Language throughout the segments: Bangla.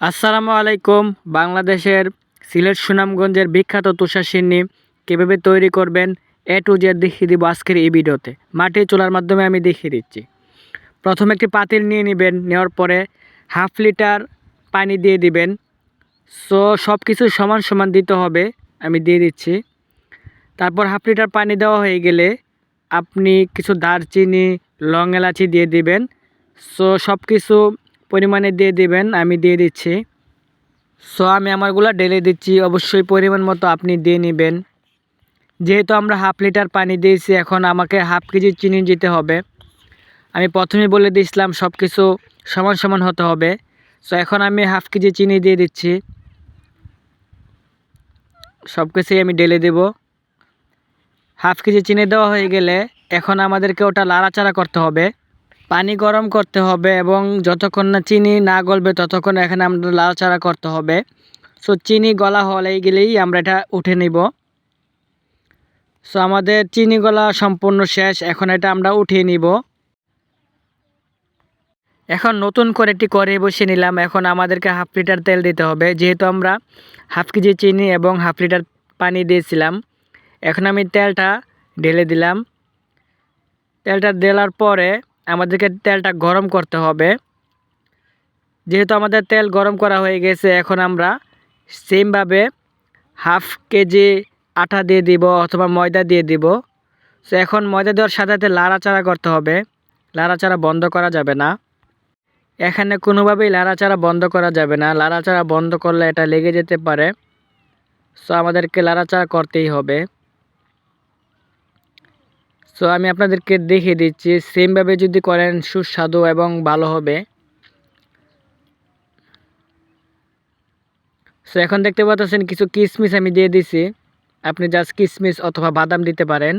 আসসালামু আলাইকুম। বাংলাদেশের সিলেট সুনামগঞ্জের বিখ্যাত তুষার সিন্নি কীভাবে তৈরি করবেন এ টু জেড দেখিয়ে দিব আজকের এই ভিডিওতে। মাটির চুলার মাধ্যমে আমি দেখিয়ে দিচ্ছি। প্রথমে একটি পাতিল নিয়ে নেবেন, নেওয়ার পরে হাফ লিটার পানি দিয়ে দিবেন। সো সব কিছু সমান সমান দিতে হবে, আমি দিয়ে দিচ্ছি। তারপর হাফ লিটার পানি দেওয়া হয়ে গেলে আপনি কিছু দারচিনি, লং এলাচি দিয়ে দিবেন। সো সব কিছু পরিমাণে দিয়ে দেবেন, আমি দিয়ে দিচ্ছি। সো আমি আমারগুলো ঢেলে দিচ্ছি, অবশ্যই পরিমাণ মতো আপনি দিয়ে নেবেন। যেহেতু আমরা হাফ লিটার পানি দিয়েছি, এখন আমাকে হাফ কেজি চিনি দিতে হবে। আমি প্রথমে বলে দিয়েছিলাম সব কিছু সমান সমান হতে হবে। সো এখন আমি হাফ কেজি চিনি দিয়ে দিচ্ছি। সব কিছুই আমি ঢেলে দেব। হাফ কেজি চিনি দেওয়া হয়ে গেলে এখন আমাদেরকে ওটা লাড়াচাড়া করতে হবে। পানি গরম করতে হবে এবং যতক্ষণ না চিনি না গলবে ততক্ষণ এখানে আমাদের লাড়াচাড়া করতে হবে। সো চিনি গলা হলে গেলেই আমরা এটা উঠে নিব। সো আমাদের চিনি গলা সম্পূর্ণ শেষ, এখন এটা আমরা উঠিয়ে নিব। এখন নতুন করে একটি করে বসে নিলাম। এখন আমাদেরকে হাফ লিটার তেল দিতে হবে। যেহেতু আমরা হাফ কেজি চিনি এবং হাফ লিটার পানি দিয়েছিলাম, এখন আমি তেলটা ঢেলে দিলাম। তেলটা দেওয়ার পরে আমাদেরকে তেলটা গরম করতে হবে। যেহেতু আমাদের তেল গরম করা হয়ে গেছে, এখন আমরা সেমভাবে হাফ কেজি আটা দিয়ে দিব অথবা ময়দা দিয়ে দিব। সো এখন ময়দা দেওয়ার সাথে সাথে লাড়াচাড়া করতে হবে। লাড়াচাড়া বন্ধ করা যাবে না। এখানে কোনোভাবেই লাড়াচাড়া বন্ধ করা যাবে না। লাড়াচাড়া বন্ধ করলে এটা লেগে যেতে পারে। সো আমাদেরকে লাড়াচাড়া করতেই হবে। সো আমি আপনাদেরকে দেখিয়ে দিচ্ছি সেমভাবে যদি করেন, সুস্বাদু এবং ভালো হবে। সো এখন দেখতে পাচ্ছেন কিছু কিশমিশ আমি দিয়ে দিছি। আপনি জাস্ট কিশমিশ অথবা বাদাম দিতে পারেন।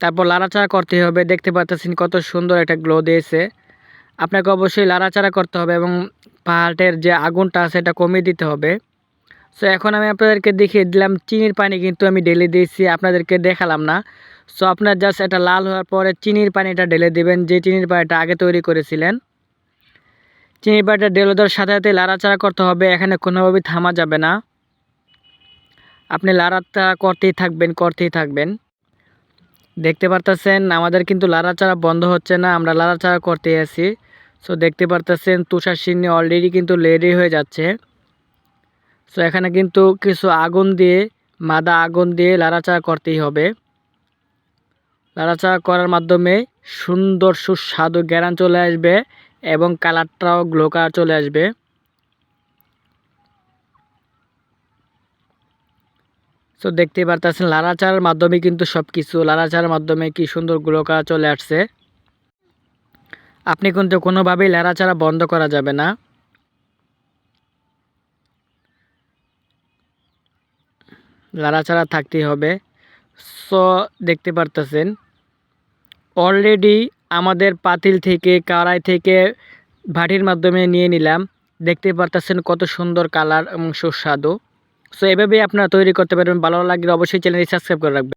তারপর লাড়াচাড়া করতে হবে, দেখতে পাচ্ছেন কত সুন্দর একটা গ্লো দিয়েছে। আপনাকে অবশ্যই লাড়াচাড়া করতে হবে এবং পাহাড়ের যে আগুনটা আছে, এটা কমিয়ে দিতে হবে। সো এখন আমি আপনাদেরকে দেখিয়ে দিলাম, চিনির পানি কিন্তু আমি ঢেলে দিয়েছি, আপনাদেরকে দেখালাম না। সো আপনার জাস্ট এটা লাল হওয়ার পরে চিনির পানিটা ঢেলে দেবেন, যে চিনির পানিটা আগে তৈরি করেছিলেন। চিনির পানিটা ঢেলে দেওয়ার সাথে সাথে লাড়াচাড়া করতে হবে, এখানে কোনোভাবেই থামা যাবে না। আপনি লাড়াচাড়া করতেই থাকবেন করতেই থাকবেন। দেখতে পারতেছেন, আমাদের কিন্তু লাড়াচাড়া বন্ধ হচ্ছে না, আমরা লাড়াচাড়া করতেই আছি। সো দেখতে পারতেছেন, তুষার সিন্নি অলরেডি কিন্তু রেডি হয়ে যাচ্ছে। সো এখানে কিন্তু কিছু আগুন দিয়ে, মাদা আগুন দিয়ে লাড়াচাড়া করতেই হবে। লাড়াচাড়া করার মাধ্যমে সুন্দর সুস্বাদু গ্যারান চলে আসবে এবং কালারটাও গ্লো কালার চলে আসবে। তো দেখতে পারতেছেন লাড়াচাড়ার মাধ্যমে কিন্তু সব কিছু লাড়াচাড়ার মাধ্যমে কি সুন্দর গ্লো কালার চলে আসছে। আপনি কিন্তু কোনোভাবেই লাড়াচাড়া বন্ধ করা যাবে না। লাড়াচাড়া থাকতেই হবে। সো, দেখতে পারতেছেন। অলরেডি আমাদের পাতিল থেকে কারাই থেকে ভাটির মাধ্যমে নিয়ে নিলাম। দেখতে পারতেছেন কত সুন্দর কালার এবং সুস্বাদু। সো, এভাবেই আপনারা তৈরি করতে পারবেন। ভালো লাগলে অবশ্যই চ্যানেলটি সাবস্ক্রাইব করে রাখবেন।